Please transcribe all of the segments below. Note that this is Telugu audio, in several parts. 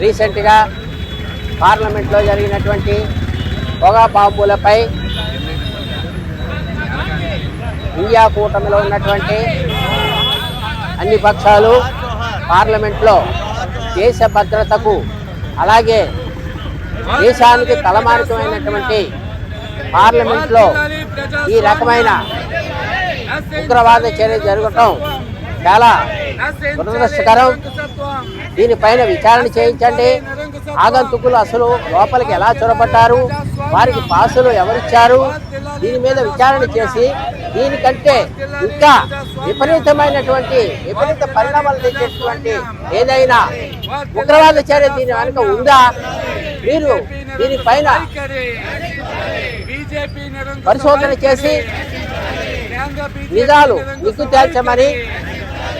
రీసెంట్గా పార్లమెంట్లో జరిగినటువంటి పొగా బాంబులపై ఇండియా కూటమిలో ఉన్నటువంటి అన్ని పక్షాలు పార్లమెంట్లో దేశ భద్రతకు అలాగే దేశానికి తలమానికమైనటువంటి పార్లమెంట్లో ఈ రకమైన ఉగ్రవాద చర్య జరగటం చాలా దురదృష్టకరం దీనిపైన విచారణ చేయించండి. ఆగంతుకులు అసలు లోపలికి ఎలా చొరబడ్డారు? వారికి పాసులు ఎవరిచ్చారు? దీని మీద విచారణ చేసి దీనికంటే ఇంకా విపరీతమైనటువంటి విపరీత పరిణామాలు తెచ్చేటువంటి ఏదైనా ఉగ్రవాద చర్య దీని వెనుక ఉందా? మీరు దీనిపైన పరిశోధన చేసి నిజాలు నిగ్గు తేల్చమని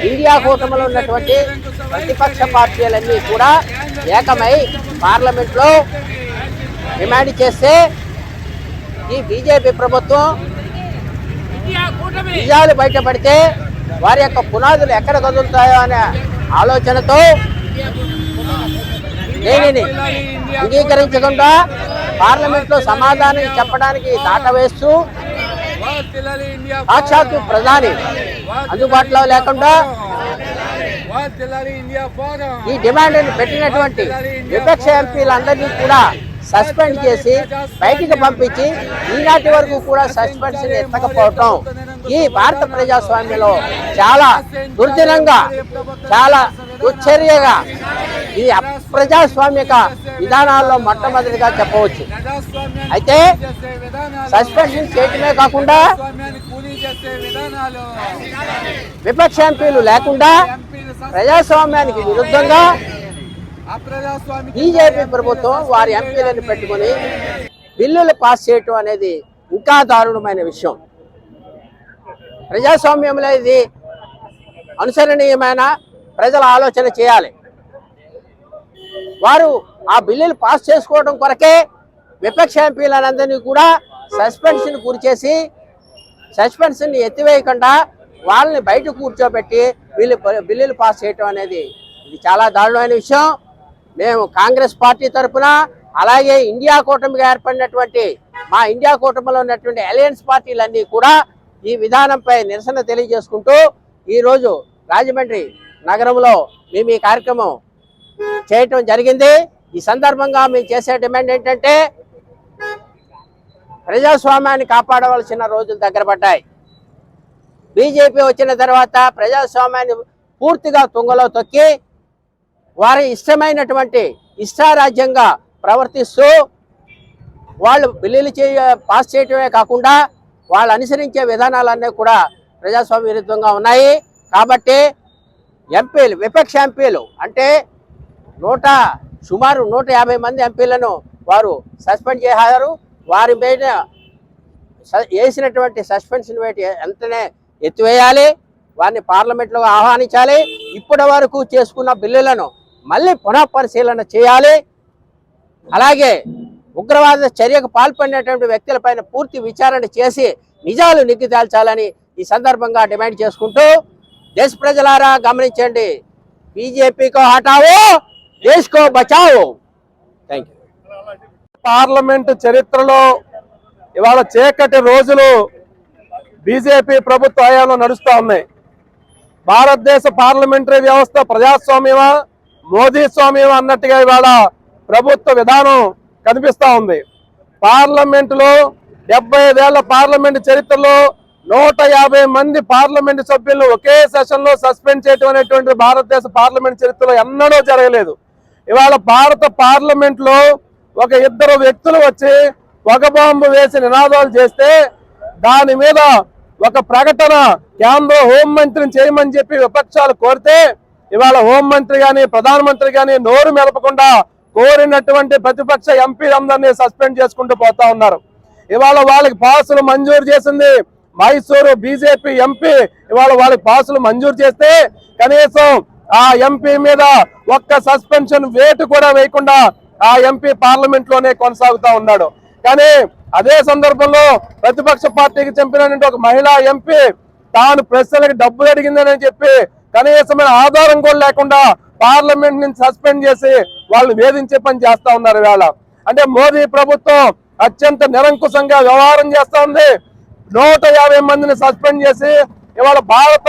ఇండియా కూటమిలో ఉన్నటువంటి ప్రతిపక్ష పార్టీలన్నీ కూడా ఏకమై పార్లమెంట్లో డిమాండ్ చేస్తే ఈ బీజేపీ ప్రభుత్వం నిజాలు బయటపడితే వారి యొక్క పునాదులు ఎక్కడ కదులుతాయో అనే ఆలోచనతో దేనిని అంగీకరించకుండా పార్లమెంట్లో సమాధానం చెప్పడానికి దాటవేస్తూ సాక్షాత్తు ప్రధాని. అందుబాటులో లేకుండా ఈ డిమాండ్ పెట్టినటువంటి విపక్ష ఎంపీలందరినీ కూడా సస్పెండ్ చేసి బయటికి పంపించి ఈనాటి వరకు కూడా సస్పెన్షన్ ఎత్తకపోవటం ఈ భారత ప్రజాస్వామ్యంలో చాలా దుర్దినంగా చాలా దుశ్చర్యగా ఇది అప్రజాస్వామిక విధానాల్లో మొట్టమొదటిగా చెప్పవచ్చు. అయితే సస్పెన్షన్ చేయటమే కాకుండా విపక్ష ఎంపీలు లేకుండా ప్రజాస్వామ్యానికి విరుద్ధంగా బీజేపీ ప్రభుత్వం వారి ఎంపీలను పెట్టుకొని బిల్లులు పాస్ చేయటం అనేది ఇంకా దారుణమైన విషయం. ప్రజాస్వామ్యంలో ఇది అనుసరణీయమైన ప్రజల ఆలోచన చేయాలి. వారు ఆ బిల్లులు పాస్ చేసుకోవడం కొరకే విపక్ష ఎంపీలందరినీ కూడా సస్పెన్షన్ గురిచేసి సస్పెన్షన్ ఎత్తివేయకుండా వాళ్ళని బయట కూర్చోబెట్టి వీళ్ళు బిల్లులు పాస్ చేయటం అనేది ఇది చాలా దారుణమైన విషయం. మేము కాంగ్రెస్ పార్టీ తరఫున అలాగే ఇండియా కూటమిగా ఏర్పడినటువంటి మా ఇండియా కూటమిలో ఉన్నటువంటి అలయన్స్ పార్టీలన్నీ కూడా ఈ విధానంపై నిరసన తెలియజేసుకుంటూ ఈరోజు రాజమండ్రి నగరంలో మేము ఈ కార్యక్రమం చేయటం జరిగింది. ఈ సందర్భంగా మేము చేసే డిమాండ్ ఏంటంటే ప్రజాస్వామ్యాన్ని కాపాడవలసిన రోజులు దగ్గర పడ్డాయి. బీజేపీ వచ్చిన తర్వాత ప్రజాస్వామ్యాన్ని పూర్తిగా తుంగలో తొక్కి వారి ఇష్టమైనటువంటి ఇష్టారాజ్యంగా ప్రవర్తిస్తూ వాళ్ళు బిల్లులు చేయ పాస్ చేయటమే కాకుండా వాళ్ళు అనుసరించే విధానాలన్నీ కూడా ప్రజాస్వామ్య విరుద్ధంగా ఉన్నాయి. కాబట్టి ఎంపీలు విపక్ష ఎంపీలు అంటే నూట సుమారు నూట యాభై మంది ఎంపీలను వారు సస్పెండ్ చేశారు. వారి మీద స- వేసినటువంటి సస్పెన్షన్ వేటి వెంటనే ఎత్తివేయాలి. వారిని పార్లమెంట్లో ఆహ్వానించాలి. ఇప్పటి వరకు చేసుకున్న బిల్లులను మళ్ళీ పునఃపరిశీలన చేయాలి. అలాగే ఉగ్రవాద చర్యకు పాల్పడినటువంటి వ్యక్తులపైన పూర్తి విచారణ చేసి నిజాలు నిగ్గు తేల్చాలని ఈ సందర్భంగా డిమాండ్ చేసుకుంటూ దేశ ప్రజలారా గమనించండి. బీజేపీకో హటావో దేశకో బచావో. థ్యాంక్ యూ పార్లమెంట్ చరిత్రలో ఇవాళ చీకటి రోజులు బీజేపీ ప్రభుత్వ హయాంలో నడుస్తూ ఉన్నాయి. భారతదేశ పార్లమెంటరీ వ్యవస్థ ప్రజాస్వామ్యమా మోదీ స్వామ్యమా అన్నట్టుగా ఇవాళ ప్రభుత్వ విధానం కనిపిస్తూ ఉంది. పార్లమెంటులో డెబ్బై ఐదేళ్ళ పార్లమెంట్ చరిత్రలో నూట యాభై మంది పార్లమెంట్ సభ్యులను ఒకే సెషన్లో సస్పెండ్ చేయడం అనేటువంటి భారతదేశ పార్లమెంట్ చరిత్రలో ఎన్నడూ జరగలేదు. ఇవాళ భారత పార్లమెంట్లో ఒక ఇద్దరు వ్యక్తులు వచ్చి ఒక బాంబు వేసి నినాదాలు చేస్తే దాని మీద ఒక ప్రకటన కేంద్ర హోంమంత్రిని చేయమని చెప్పి విపక్షాలు కోరితే ఇవాళ హోంమంత్రి గాని ప్రధానమంత్రి గాని నోరు మెలపకుండా కోరినటువంటి ప్రతిపక్ష ఎంపీలందరినీ సస్పెండ్ చేసుకుంటూ పోతా ఉన్నారు. ఇవాళ వాళ్ళకి పాసులు మంజూరు చేసింది మైసూరు బీజేపీ ఎంపీ ఇవాళ వాళ్ళకి పాసులు మంజూరు చేస్తే కనీసం ఆ ఎంపీ మీద ఒక్క సస్పెన్షన్ వేటు కూడా వేయకుండా ఆ ఎంపీ పార్లమెంట్లోనే కొనసాగుతా ఉన్నాడు. కానీ అదే సందర్భంలో ప్రతిపక్ష పార్టీకి చంపినటువంటి ఒక మహిళా ఎంపీ తాను ప్రశ్నలకు డబ్బులు అడిగిందని చెప్పి కనీసమైన ఆధారం కూడా లేకుండా పార్లమెంట్ నుంచి సస్పెండ్ చేసి వాళ్ళు వేధించే పని చేస్తా ఉన్నారు ఇవాళ. అంటే మోదీ ప్రభుత్వం అత్యంత నిరంకుశంగా వ్యవహారం చేస్తా ఉంది. నూట యాభై మందిని సస్పెండ్ చేసి ఇవాళ భారత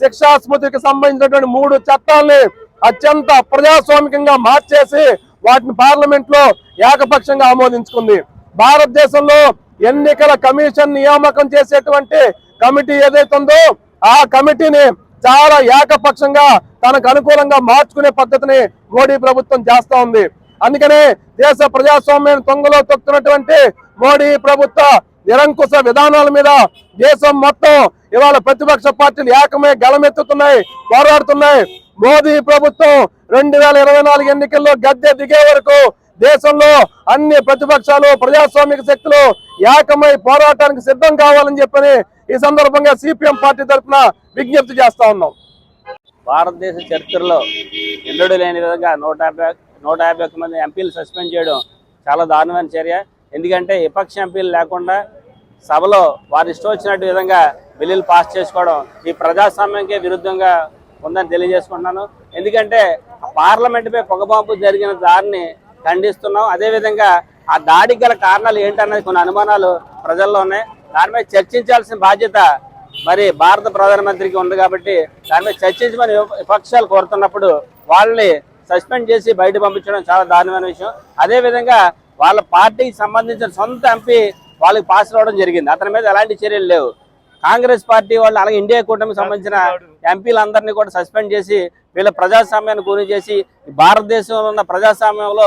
శిక్షా స్మృతికి సంబంధించినటువంటి మూడు చట్టాలని అత్యంత ప్రజాస్వామికంగా మార్చేసి వాటిని పార్లమెంట్లో ఏకపక్షంగా ఆమోదించుకుంది. భారతదేశంలో ఎన్నికల కమిషన్ నియామకం చేసేటువంటి కమిటీ ఏదైతే ఉందో ఆ కమిటీని చాలా ఏకపక్షంగా తనకు అనుకూలంగా మార్చుకునే పద్ధతిని మోడీ ప్రభుత్వం చేస్తా ఉంది. అందుకనే దేశ ప్రజాస్వామ్యాన్ని తొంగలో తొక్కుతున్నటువంటి మోడీ ప్రభుత్వ నిరంకుశ విధానాల మీద దేశం మొత్తం ఇవాళ ప్రతిపక్ష పార్టీలు ఏకమై గలమెత్తుతున్నాయి పోరాడుతున్నాయి. మోదీ ప్రభుత్వం రెండు వేల ఇరవై నాలుగు ఎన్నికల్లో గద్దె దిగే వరకు దేశంలో అన్ని ప్రతిపక్షాలు ప్రజాస్వామిక శక్తులు ఏకమై పోరాటానికి సిద్ధం కావాలని చెప్పని ఈ సందర్భంగా సిపిఎం పార్టీ తరఫున విజ్ఞప్తి చేస్తా ఉన్నాం. భారతదేశ చరిత్రలో ఎన్నడూ లేని విధంగా నూట యాభై నూట యాభై మంది ఎంపీలు సస్పెండ్ చేయడం చాలా దారుణమైన చర్య. ఎందుకంటే విపక్ష ఎంపీలు లేకుండా సభలో వారి ఇష్టం వచ్చినట్టు విధంగా బిల్లులు పాస్ చేసుకోవడం ఈ ప్రజాస్వామ్యంకే విరుద్ధంగా ఉందని తెలియజేసుకుంటున్నాను. ఎందుకంటే పార్లమెంటుపై పొగబాంపు జరిగిన దారిని ఖండిస్తున్నాం. అదేవిధంగా ఆ దాడికి గల కారణాలు ఏంటన్నది కొన్ని అనుమానాలు ప్రజల్లో ఉన్నాయి. దానిపై చర్చించాల్సిన బాధ్యత మరి భారత ప్రధానమంత్రికి ఉంది కాబట్టి దాని మీద చర్చించమని విపక్షాలు కోరుతున్నప్పుడు వాళ్ళని సస్పెండ్ చేసి బయట పంపించడం చాలా దారుణమైన విషయం. అదే విధంగా వాళ్ళ పార్టీకి సంబంధించిన సొంత ఎంపీ వాళ్ళకి పాస్ అవ్వడం జరిగింది. అతని మీద ఎలాంటి చర్యలు లేవు. కాంగ్రెస్ పార్టీ వాళ్ళు అలాగే ఇండియా కూటమికి సంబంధించిన ఎంపీలందరినీ కూడా సస్పెండ్ చేసి వీళ్ళ ప్రజాస్వామ్యాన్ని గురి చేసి భారతదేశంలో ఉన్న ప్రజాస్వామ్యంలో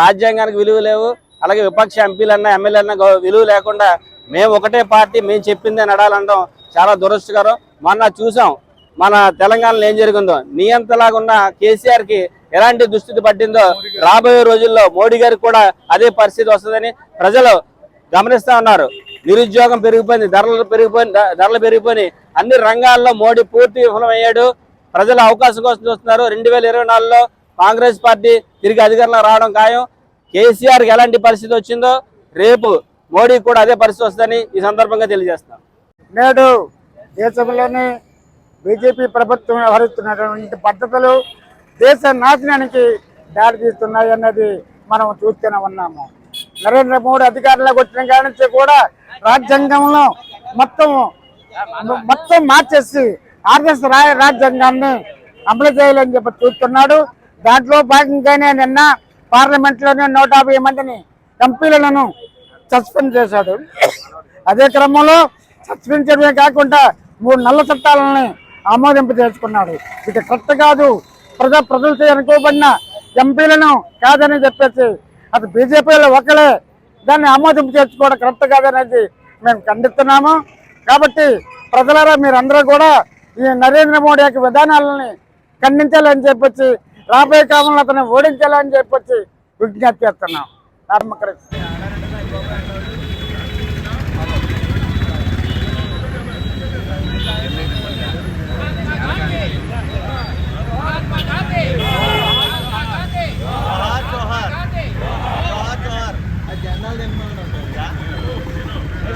రాజ్యాంగానికి విలువ లేవు. అలాగే విపక్ష ఎంపీలన్నా ఎమ్మెల్యేలన్నా విలువ లేకుండా మేము ఒకటే పార్టీ మేము చెప్పిందే నడాలనడం చాలా దురదృష్టకరం. మొన్న చూసాం మన తెలంగాణలో ఏం జరిగిందో. నియంతలాగా ఉన్న కేసీఆర్కి ఎలాంటి దుస్థితి పట్టిందో రాబోయే రోజుల్లో మోడీ గారికి కూడా అదే పరిస్థితి వస్తుందని ప్రజలు గమనిస్తా ఉన్నారు. నిరుద్యోగం పెరిగిపోయింది ధరలు పెరిగిపోయి ధరలు పెరిగిపోయి అన్ని రంగాల్లో మోడీ పూర్తి విఫలమయ్యాడు. ప్రజలు అవకాశం కోసం చూస్తున్నారు. రెండు వేల ఇరవై నాలుగులో కాంగ్రెస్ పార్టీ తిరిగి అధికారంలో రావడం ఖాయం. కేసీఆర్కి ఎలాంటి పరిస్థితి వచ్చిందో రేపు మోడీ కూడా అదే పరిస్థితి వస్తుందని ఈ సందర్భంగా తెలియజేస్తున్నాం. నేడు దేశంలోనే బీజేపీ ప్రభుత్వం వ్యవహరిస్తున్నటువంటి పద్ధతులు దేశ నాశనానికి దారితీస్తున్నాయి అన్నది మనం చూస్తూనే ఉన్నాము. నరేంద్ర మోడీ అధికారంలోకి వచ్చిన కాడి నుంచి కూడా రాజ్యాంగంలో మొత్తం మొత్తం మార్చేసి ఆర్ఎస్ రాయ రాజ్యాంగాన్ని అమలు చేయాలని చెప్పి చూస్తున్నాడు. దాంట్లో భాగంగానే నిన్న పార్లమెంట్లోనే నూట యాభై మందిని ఎంపీలను సస్పెండ్ చేశాడు. అదే క్రమంలో సస్పెండ్ చేయడమే కాకుండా మూడు నల్ల చట్టాలని ఆమోదింప చేసుకున్నాడు ఇది కరెక్ట్ కాదు. ప్రజా ప్రజలతో ఎన్నుకోబడిన ఎంపీలను కాదని చెప్పేసి అది బీజేపీలో ఒకలే దాన్ని ఆమోదింపు చేసుకోవడం కరెక్ట్ కాదనేది మేము ఖండిస్తున్నాము. కాబట్టి ప్రజలారా మీరందరూ కూడా ఈ నరేంద్ర మోడీ యొక్క విధానాలని ఖండించాలని చెప్పొచ్చి రాబోయే కాలంలో అతను ఓడించాలని చెప్పొచ్చి విజ్ఞప్తి చేస్తున్నాం. నమ్మకం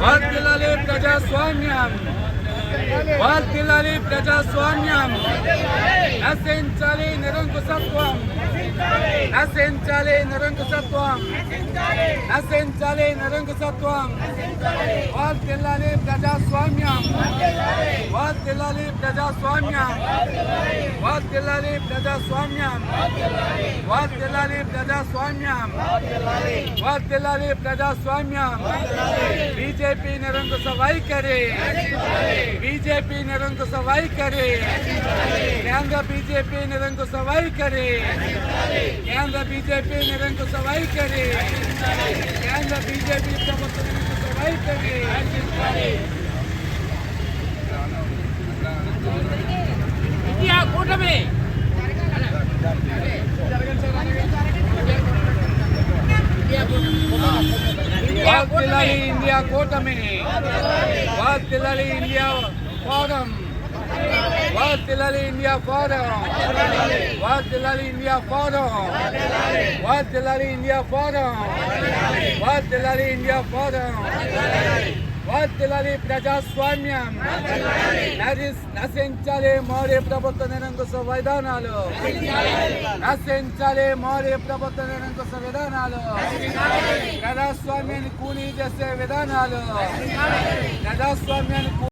వర్ధిల్లాలి ప్రజాస్వామ్యం వర్ధిల్లాలి ప్రజాస్వామ్యం నశించాలి నిరంకుశత్వం నశించాలి నిరంకుశత్వం నశించాలి నిరంకుశత్వం వర్ధిల్లాలి ప్రజాస్వామ్యం వర్ధిల్లాలి ప్రజాస్వామ్యం వర్ధిల్లాలి ప్రజాస్వామ్యం వర్ధిల్లాలి ప్రజాస్వామ్యం వర్ధిల్లాలి ప్రజాస్వామ్యం బీజేపీ నిరంకుశ వైఖరి బీజేపీ నిరంకుశ వైఖరి కేంద్ర బీజేపీ నిరంకుశ వైఖరి. కేంద్ర బీజేపీ నిరంకుశ వైఖరి. కేంద్ర బీజేపీ ప్రభుత్వ నిరంకుశ వైఖరి. ఇండియా కూటమి. ఇండియా కూటమి. ఇండియా ఫోరం వర్ధిల్లాలి ఇండియా ఫోరం వర్ధిల్లాలి ఇండియా ఫోరం వర్ధిల్లాలి ఇండియా ఫోరం వర్ధిల్లాలి ఇండియా ఫోరం వర్తిల్లాలి ప్రజాస్వామ్యం నరి- నశించాలి మోడీ ప్రభుత్వ నిరంకుశ విధానాలు నశించాలి మోడీ ప్రభుత్వ నిరంకుశ విధానాలు ప్రజాస్వామ్యాన్ని కూలీ చేసే విధానాలు ప్రజాస్వామ్యాన్ని కూ-